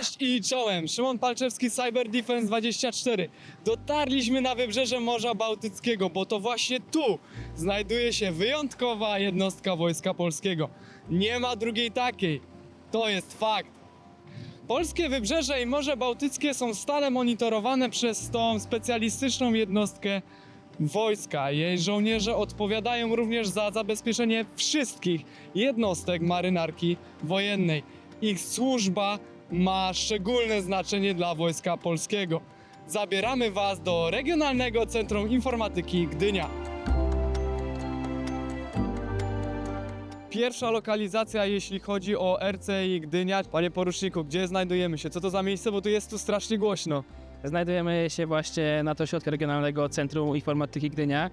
Cześć i czołem, Szymon Palczewski, Cyber Defense 24. Dotarliśmy na wybrzeże Morza Bałtyckiego, bo to właśnie tu znajduje się wyjątkowa jednostka Wojska Polskiego. Nie ma drugiej takiej. To jest fakt. Polskie wybrzeże i Morze Bałtyckie są stale monitorowane przez tą specjalistyczną jednostkę wojska. Jej żołnierze odpowiadają również za zabezpieczenie wszystkich jednostek marynarki wojennej. Ich służba ma szczególne znaczenie dla Wojska Polskiego. Zabieramy Was do Regionalnego Centrum Informatyki Gdynia. Pierwsza lokalizacja, jeśli chodzi o RCI Gdynia. Panie poruczniku, gdzie znajdujemy się? Co to za miejsce? Bo tu jest tu strasznie głośno. Znajdujemy się właśnie na to środku Regionalnego Centrum Informatyki Gdynia.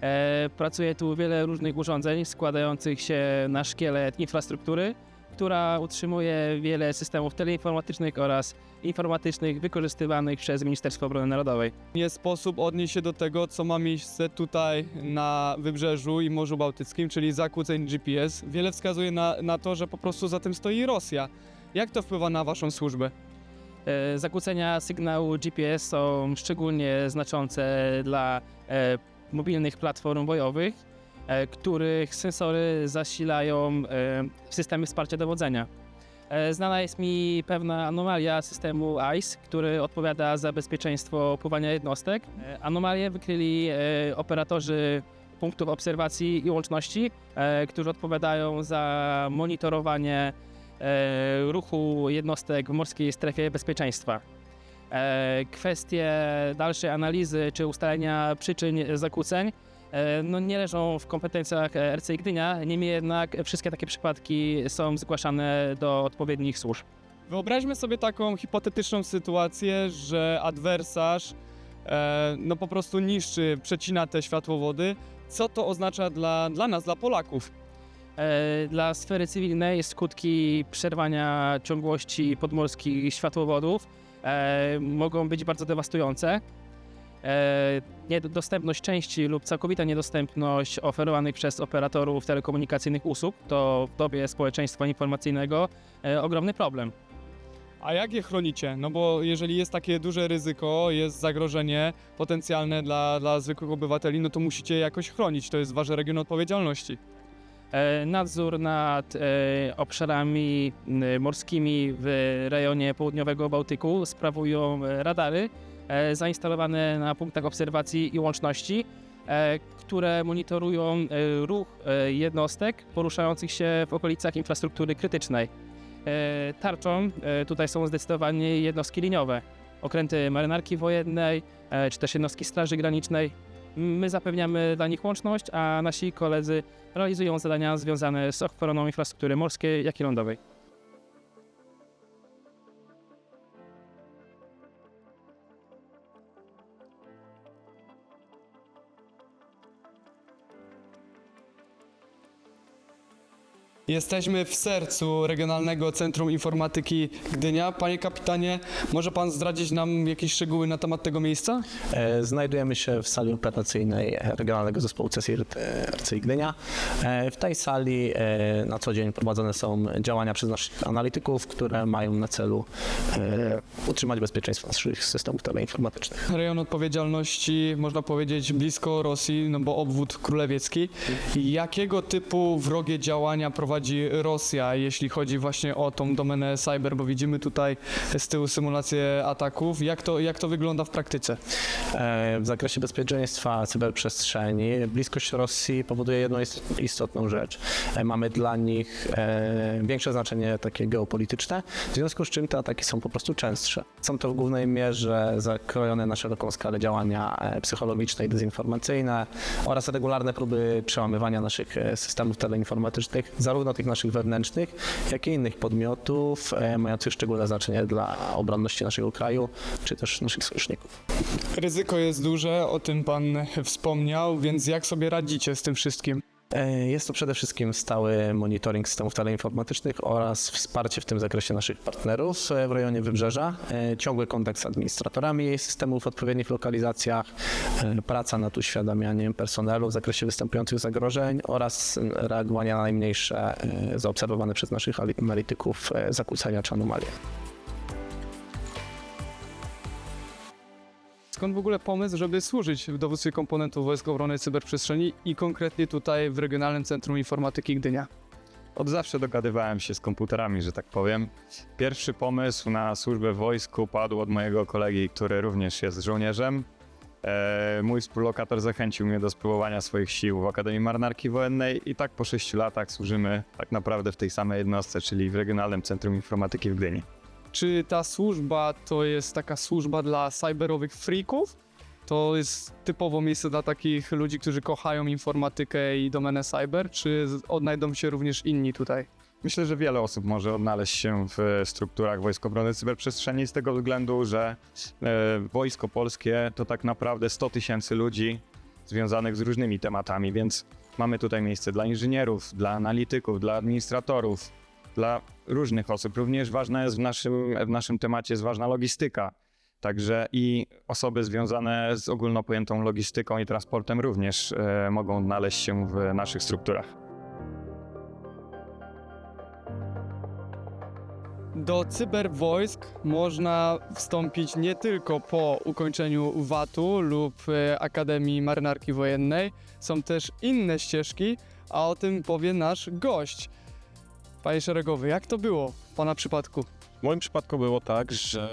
E, pracuje tu wiele różnych urządzeń składających się na szkielet infrastruktury, która utrzymuje wiele systemów teleinformatycznych oraz informatycznych wykorzystywanych przez Ministerstwo Obrony Narodowej. Nie sposób odnieść się do tego, co ma miejsce tutaj na wybrzeżu i Morzu Bałtyckim, czyli zakłóceń GPS. Wiele wskazuje na, na to, że po prostu za tym stoi Rosja. Jak to wpływa na Waszą służbę? E, zakłócenia sygnału GPS są szczególnie znaczące dla e, mobilnych platform bojowych, których sensory zasilają e, systemy wsparcia dowodzenia. E, Znana jest mi pewna anomalia systemu ICE, który odpowiada za bezpieczeństwo pływania jednostek. E, Anomalię wykryli e, operatorzy punktów obserwacji i łączności, e, którzy odpowiadają za monitorowanie e, ruchu jednostek w morskiej strefie bezpieczeństwa. E, Kwestie dalszej analizy czy ustalenia przyczyn zakłóceń e, no, nie leżą w kompetencjach e, RCI Gdynia, niemniej jednak wszystkie takie przypadki są zgłaszane do odpowiednich służb. Wyobraźmy sobie taką hipotetyczną sytuację, że adwersarz e, no po prostu niszczy, przecina te światłowody. Co to oznacza dla, dla nas, dla Polaków? E, Dla sfery cywilnej skutki przerwania ciągłości podmorskich światłowodów e, mogą być bardzo dewastujące. E, Niedostępność części lub całkowita niedostępność oferowanych przez operatorów telekomunikacyjnych usług to w dobie społeczeństwa informacyjnego e, ogromny problem. A jak je chronicie? No bo jeżeli jest takie duże ryzyko, jest zagrożenie potencjalne dla, dla zwykłych obywateli, no to musicie je jakoś chronić. To jest wasze region odpowiedzialności. E, Nadzór nad obszarami morskimi w rejonie południowego Bałtyku sprawują radary zainstalowane na punktach obserwacji i łączności, e, które monitorują e, ruch e, jednostek poruszających się w okolicach infrastruktury krytycznej. E, Tarczą e, tutaj są zdecydowanie jednostki liniowe, okręty marynarki wojennej e, czy też jednostki Straży Granicznej. My zapewniamy dla nich łączność, a nasi koledzy realizują zadania związane z ochroną infrastruktury morskiej, jak i lądowej. Jesteśmy w sercu Regionalnego Centrum Informatyki Gdynia. Panie kapitanie, może pan zdradzić nam jakieś szczegóły na temat tego miejsca? E, Znajdujemy się w sali operacyjnej Regionalnego Zespołu RCI Gdynia. E, W tej sali e, na co dzień prowadzone są działania przez naszych analityków, które mają na celu e, utrzymać bezpieczeństwo naszych systemów teleinformatycznych. Rejon odpowiedzialności, można powiedzieć, blisko Rosji, no bo obwód królewiecki. Jakiego typu wrogie działania prowadzi Rosja, jeśli chodzi właśnie o tą domenę cyber, bo widzimy tutaj z tyłu symulację ataków. Jak to, jak to wygląda w praktyce? E, W zakresie bezpieczeństwa cyberprzestrzeni bliskość Rosji powoduje jedną ist- istotną rzecz. E, Mamy dla nich e, większe znaczenie takie geopolityczne, w związku z czym te ataki są po prostu częstsze. Są to w głównej mierze zakrojone na szeroką skalę działania psychologiczne i dezinformacyjne oraz regularne próby przełamywania naszych systemów teleinformatycznych, zarówno tych naszych wewnętrznych, jak i innych podmiotów e, mających szczególne znaczenie dla obronności naszego kraju, czy też naszych sojuszników. Ryzyko jest duże, o tym pan wspomniał, więc jak sobie radzicie z tym wszystkim? E, Jest to przede wszystkim stały monitoring systemów teleinformatycznych oraz wsparcie w tym zakresie naszych partnerów w rejonie Wybrzeża, e, ciągły kontakt z administratorami systemów w odpowiednich lokalizacjach, e, praca nad uświadamianiem personelu w zakresie występujących zagrożeń oraz reagowania na najmniejsze zaobserwowane przez naszych analityków zakłócenia czy anomalie. Skąd w ogóle pomysł, żeby służyć w dowództwie komponentów Wojsk Obrony Cyberprzestrzeni i konkretnie tutaj w Regionalnym Centrum Informatyki Gdynia? Od zawsze dogadywałem się z komputerami, że tak powiem. Pierwszy pomysł na służbę w wojsku padł od mojego kolegi, który również jest żołnierzem. E, mój współlokator zachęcił mnie do spróbowania swoich sił w Akademii Marynarki Wojennej i tak po 6 latach służymy tak naprawdę w tej samej jednostce, czyli w Regionalnym Centrum Informatyki w Gdyni. Czy ta służba to jest taka służba dla cyberowych freaków? To jest typowo miejsce dla takich ludzi, którzy kochają informatykę i domenę cyber, czy odnajdą się również inni tutaj? Myślę, że wiele osób może odnaleźć się w strukturach Wojsk Obrony Cyberprzestrzeni z tego względu, że e, Wojsko Polskie to tak naprawdę 100 tysięcy ludzi związanych z różnymi tematami, więc mamy tutaj miejsce dla inżynierów, dla analityków, dla administratorów, dla różnych osób. Również ważna jest w naszym, w naszym temacie jest ważna logistyka. Także i osoby związane z ogólno pojętą logistyką i transportem również e, mogą odnaleźć się w naszych strukturach. Do cyberwojsk można wstąpić nie tylko po ukończeniu VAT-u lub e, Akademii Marynarki Wojennej. Są też inne ścieżki, a o tym powie nasz gość. Panie Szeregowy, jak to było w Pana przypadku? W moim przypadku było tak, że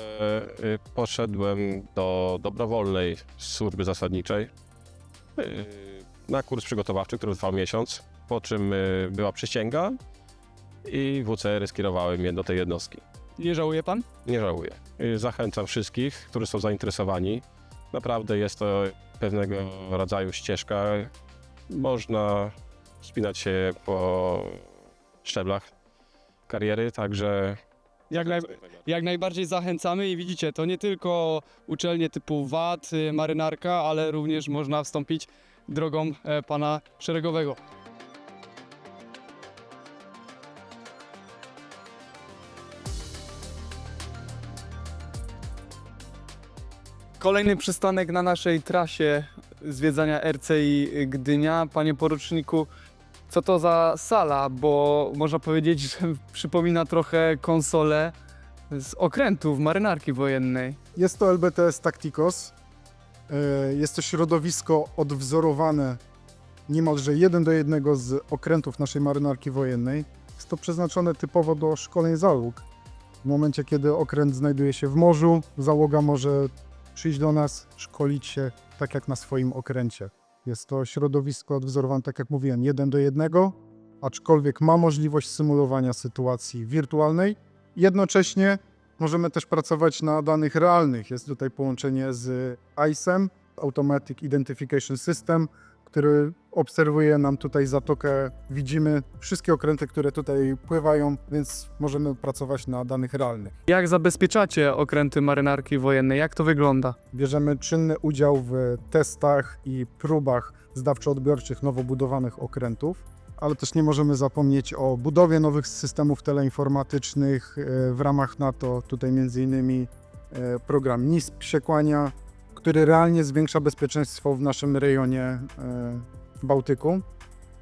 y, poszedłem do dobrowolnej służby zasadniczej y, na kurs przygotowawczy, który trwał miesiąc, po czym y, była przysięga i WCR skierowały mnie do tej jednostki. Nie żałuje Pan? Nie żałuję. Y, Zachęcam wszystkich, którzy są zainteresowani. Naprawdę jest to pewnego rodzaju ścieżka. Można wspinać się po szczeblach kariery, także Jak, naj, jak najbardziej zachęcamy i widzicie, to nie tylko uczelnie typu VAT, y, marynarka, ale również można wstąpić drogą e, Pana Szeregowego. Kolejny przystanek na naszej trasie zwiedzania RCI Gdynia. Panie poruczniku, co to za sala? Bo można powiedzieć, że przypomina trochę konsolę z okrętów marynarki wojennej. Jest to LBTS Tacticos. E, Jest to środowisko odwzorowane niemalże jeden do jednego z okrętów naszej marynarki wojennej. Jest to przeznaczone typowo do szkoleń załóg. W momencie, kiedy okręt znajduje się w morzu, załoga może przyjść do nas, szkolić się tak jak na swoim okręcie. Jest to środowisko odwzorowane, tak jak mówiłem, jeden do jednego, aczkolwiek ma możliwość symulowania sytuacji wirtualnej. Jednocześnie Możemy też pracować na danych realnych. Jest tutaj połączenie z ICE-em, Automatic Identification System, który obserwuje nam tutaj zatokę. Widzimy wszystkie okręty, które tutaj pływają, więc możemy pracować na danych realnych. Jak zabezpieczacie okręty marynarki wojennej? Jak to wygląda? Bierzemy czynny udział w testach i próbach zdawczo-odbiorczych nowo budowanych okrętów, ale też nie możemy zapomnieć o budowie nowych systemów teleinformatycznych e, w ramach NATO. Tutaj m.in. e, program NISP się kłania, który realnie zwiększa bezpieczeństwo w naszym rejonie e, Bałtyku.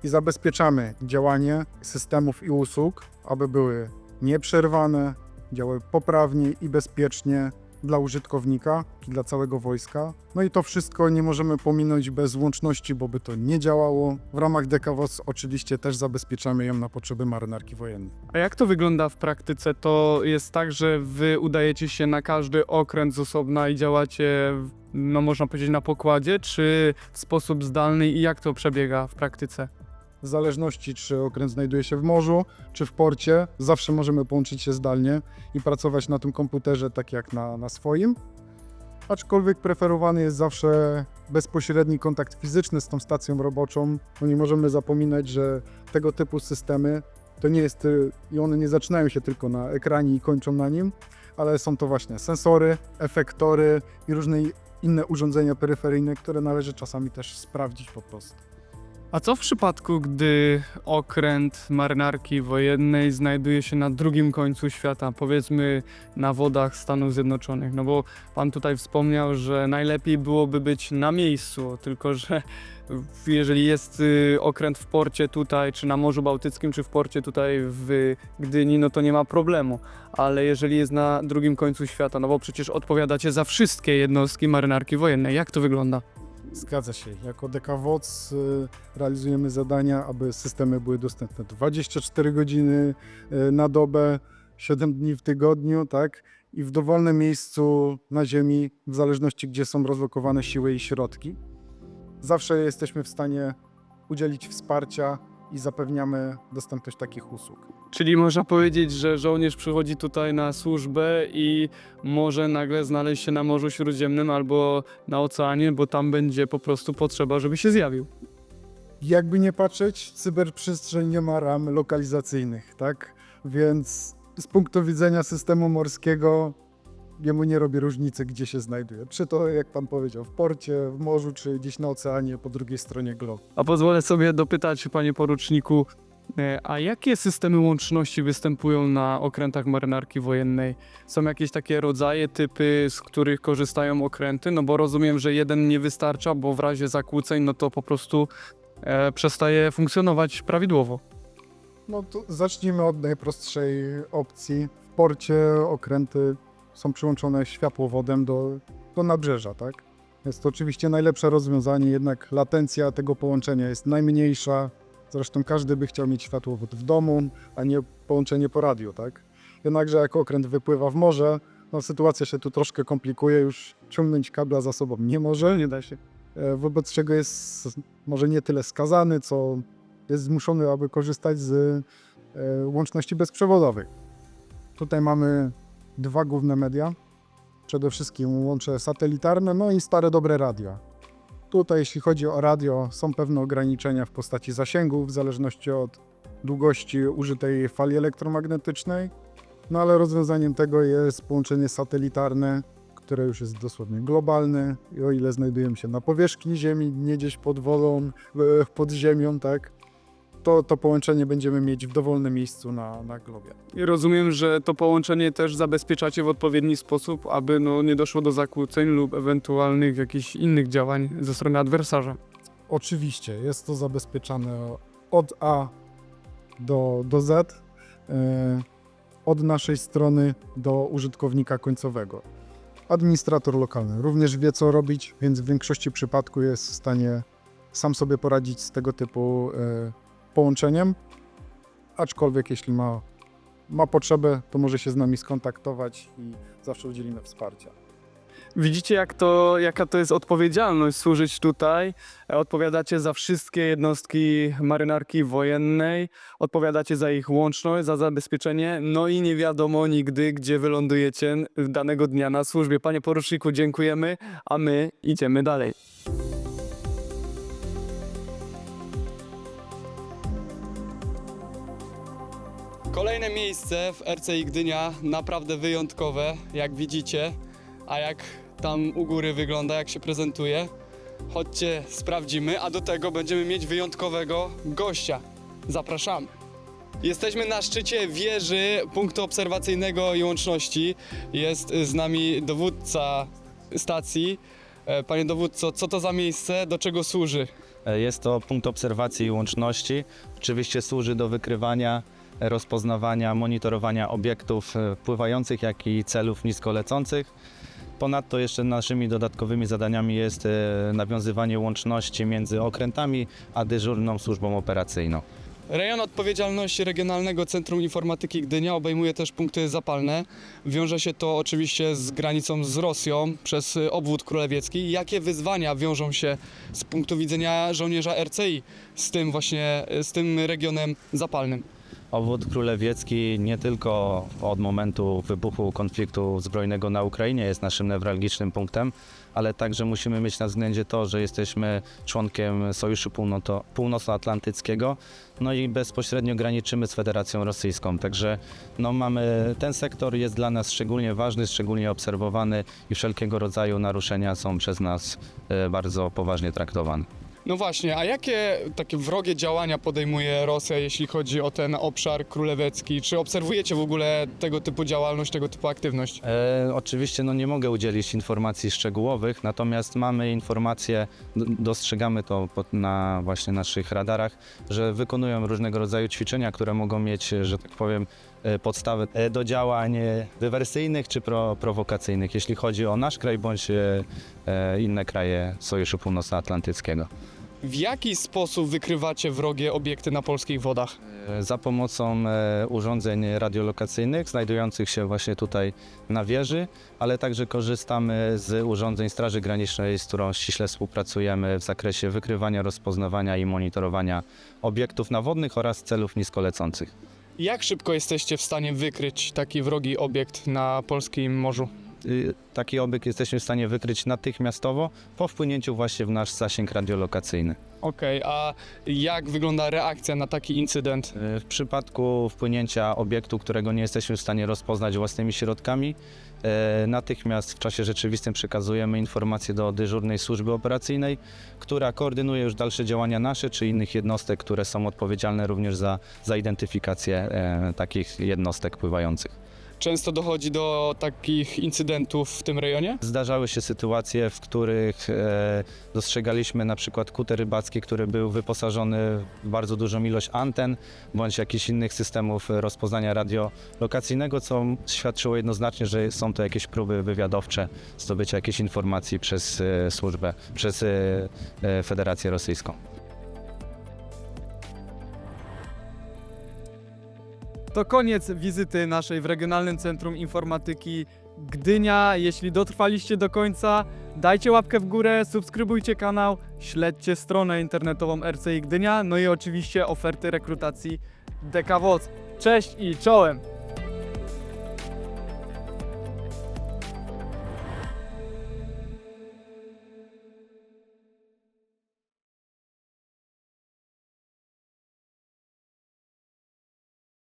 I zabezpieczamy działanie systemów i usług, aby były nieprzerwane, działały poprawnie i bezpiecznie dla użytkownika i dla całego wojska. No i to wszystko nie możemy pominąć bez łączności, bo by to nie działało. W ramach DKWOS oczywiście też zabezpieczamy ją na potrzeby marynarki wojennej. A jak to wygląda w praktyce? To jest tak, że wy udajecie się na każdy okręt z osobna i działacie, no można powiedzieć, na pokładzie, czy w sposób zdalny i jak to przebiega w praktyce? W zależności czy okręt znajduje się w morzu, czy w porcie, zawsze możemy połączyć się zdalnie i pracować na tym komputerze tak jak na, na swoim. Aczkolwiek preferowany jest zawsze bezpośredni kontakt fizyczny z tą stacją roboczą, bo nie możemy zapominać, że tego typu systemy to nie jest i one nie zaczynają się tylko na ekranie i kończą na nim, ale są to właśnie sensory, efektory i różne inne urządzenia peryferyjne, które należy czasami też sprawdzić po prostu. A co w przypadku, gdy okręt marynarki wojennej znajduje się na drugim końcu świata, powiedzmy na wodach Stanów Zjednoczonych? No bo pan tutaj wspomniał, że najlepiej byłoby być na miejscu, tylko że jeżeli jest y, okręt w porcie tutaj, czy na Morzu Bałtyckim, czy w porcie tutaj w Gdyni, no to nie ma problemu. Ale jeżeli jest na drugim końcu świata, no bo przecież odpowiadacie za wszystkie jednostki marynarki wojennej, jak to wygląda? Zgadza się. Jako DKWOC y, realizujemy zadania, aby systemy były dostępne 24 godziny y, na dobę, 7 dni w tygodniu, tak? I w dowolnym miejscu na Ziemi, w zależności gdzie są rozlokowane siły i środki. Zawsze jesteśmy w stanie udzielić wsparcia i zapewniamy dostępność takich usług. Czyli można powiedzieć, że żołnierz przychodzi tutaj na służbę i może nagle znaleźć się na Morzu Śródziemnym albo na oceanie, bo tam będzie po prostu potrzeba, żeby się zjawił. Jakby nie patrzeć, cyberprzestrzeń nie ma ram lokalizacyjnych, tak? Więc z punktu widzenia systemu morskiego jemu nie robi różnicy, gdzie się znajduje. Czy to, jak pan powiedział, w porcie, w morzu, czy gdzieś na oceanie po drugiej stronie globu. A pozwolę sobie dopytać, panie poruczniku, a jakie systemy łączności występują na okrętach marynarki wojennej? Są jakieś takie rodzaje, typy, z których korzystają okręty? No bo rozumiem, że jeden nie wystarcza, bo w razie zakłóceń, no to po prostu e, przestaje funkcjonować prawidłowo. No to zacznijmy od najprostszej opcji. W porcie okręty są przyłączone światłowodem do, do nabrzeża, tak? Jest to oczywiście najlepsze rozwiązanie, jednak latencja tego połączenia jest najmniejsza. Zresztą każdy by chciał mieć światłowód w domu, a nie połączenie po radiu, tak? Jednakże jak okręt wypływa w morze, no sytuacja się tu troszkę komplikuje, już ciągnąć kabla za sobą nie może, nie da się. E, Wobec czego jest może nie tyle skazany, co jest zmuszony, aby korzystać z e, łączności bezprzewodowych. Tutaj mamy dwa główne media. Przede wszystkim łącze satelitarne, no i stare dobre radia. Tutaj, jeśli chodzi o radio, są pewne ograniczenia w postaci zasięgu, w zależności od długości użytej fali elektromagnetycznej. No ale rozwiązaniem tego jest połączenie satelitarne, które już jest dosłownie globalne. I o ile znajdujemy się na powierzchni Ziemi, nie gdzieś pod wodą, pod ziemią, tak, to, to połączenie będziemy mieć w dowolnym miejscu na, na globie. I rozumiem, że to połączenie też zabezpieczacie w odpowiedni sposób, aby no, nie doszło do zakłóceń lub ewentualnych jakichś innych działań ze strony adwersarza. Oczywiście jest to zabezpieczane od A do, do Z, e, od naszej strony do użytkownika końcowego. Administrator lokalny również wie, co robić, więc w większości przypadków jest w stanie sam sobie poradzić z tego typu e, połączeniem. Aczkolwiek, jeśli ma, ma potrzebę, to może się z nami skontaktować i zawsze udzielimy wsparcia. Widzicie, jak to, jaka to jest odpowiedzialność służyć tutaj. Odpowiadacie za wszystkie jednostki marynarki wojennej, odpowiadacie za ich łączność, za zabezpieczenie, no i nie wiadomo nigdy, gdzie wylądujecie danego dnia na służbie. Panie poruczniku, dziękujemy, a my idziemy dalej. Kolejne miejsce w RCI Gdynia, naprawdę wyjątkowe, jak widzicie. A jak tam u góry wygląda, jak się prezentuje, chodźcie, sprawdzimy, a do tego będziemy mieć wyjątkowego gościa. Zapraszamy. Jesteśmy na szczycie wieży punktu obserwacyjnego i łączności. Jest z nami dowódca stacji. E, Panie dowódco, co to za miejsce, do czego służy? Jest to punkt obserwacji i łączności. Oczywiście służy do wykrywania, rozpoznawania, monitorowania obiektów e, pływających, jak i celów niskolecących. Ponadto jeszcze naszymi dodatkowymi zadaniami jest e, nawiązywanie łączności między okrętami a dyżurną służbą operacyjną. Rejon odpowiedzialności Regionalnego Centrum Informatyki Gdynia obejmuje też punkty zapalne. Wiąże się to oczywiście z granicą z Rosją przez y, obwód królewiecki. Jakie wyzwania wiążą się z punktu widzenia żołnierza RCI z tym właśnie, z tym regionem zapalnym? Obwód królewiecki nie tylko od momentu wybuchu konfliktu zbrojnego na Ukrainie jest naszym newralgicznym punktem, ale także musimy mieć na względzie to, że jesteśmy członkiem Sojuszu Północnoatlantyckiego, no i bezpośrednio graniczymy z Federacją Rosyjską. Także no mamy, ten sektor jest dla nas szczególnie ważny, szczególnie obserwowany i wszelkiego rodzaju naruszenia są przez nas e, bardzo poważnie traktowane. No właśnie, a jakie takie wrogie działania podejmuje Rosja, jeśli chodzi o ten obszar królewecki? Czy obserwujecie w ogóle tego typu działalność, tego typu aktywność? E, oczywiście no, nie mogę udzielić informacji szczegółowych, natomiast mamy informacje, dostrzegamy to pod, na właśnie naszych radarach, że wykonują różnego rodzaju ćwiczenia, które mogą mieć, że tak powiem, e, podstawy e, do działań e, dywersyjnych czy pro, prowokacyjnych, jeśli chodzi o nasz kraj bądź e, inne kraje Sojuszu Północnoatlantyckiego. W jaki sposób wykrywacie wrogie obiekty na polskich wodach? E, Za pomocą e, urządzeń radiolokacyjnych znajdujących się właśnie tutaj na wieży, ale także korzystamy z urządzeń Straży Granicznej, z którą ściśle współpracujemy w zakresie wykrywania, rozpoznawania i monitorowania obiektów nawodnych oraz celów niskolecących. Jak szybko jesteście w stanie wykryć taki wrogi obiekt na polskim morzu? Y, Taki obiekt jesteśmy w stanie wykryć natychmiastowo po wpłynięciu właśnie w nasz zasięg radiolokacyjny. Okej, a jak wygląda reakcja na taki incydent? W przypadku wpłynięcia obiektu, którego nie jesteśmy w stanie rozpoznać własnymi środkami, e, natychmiast w czasie rzeczywistym przekazujemy informacje do dyżurnej służby operacyjnej, która koordynuje już dalsze działania nasze czy innych jednostek, które są odpowiedzialne również za, za identyfikację e, takich jednostek pływających. Często dochodzi do takich incydentów w tym rejonie? Zdarzały się sytuacje, w których e, dostrzegaliśmy na przykład kuter rybacki, który był wyposażony w bardzo dużą ilość anten bądź jakichś innych systemów rozpoznania radiolokacyjnego, co świadczyło jednoznacznie, że są to jakieś próby wywiadowcze zdobycia jakiejś informacji przez e, służbę, przez e, e, Federację Rosyjską. To koniec wizyty naszej w Regionalnym Centrum Informatyki Gdynia. Jeśli dotrwaliście do końca, dajcie łapkę w górę, subskrybujcie kanał, śledźcie stronę internetową RCI Gdynia, no i oczywiście oferty rekrutacji DKWOC. Cześć i czołem!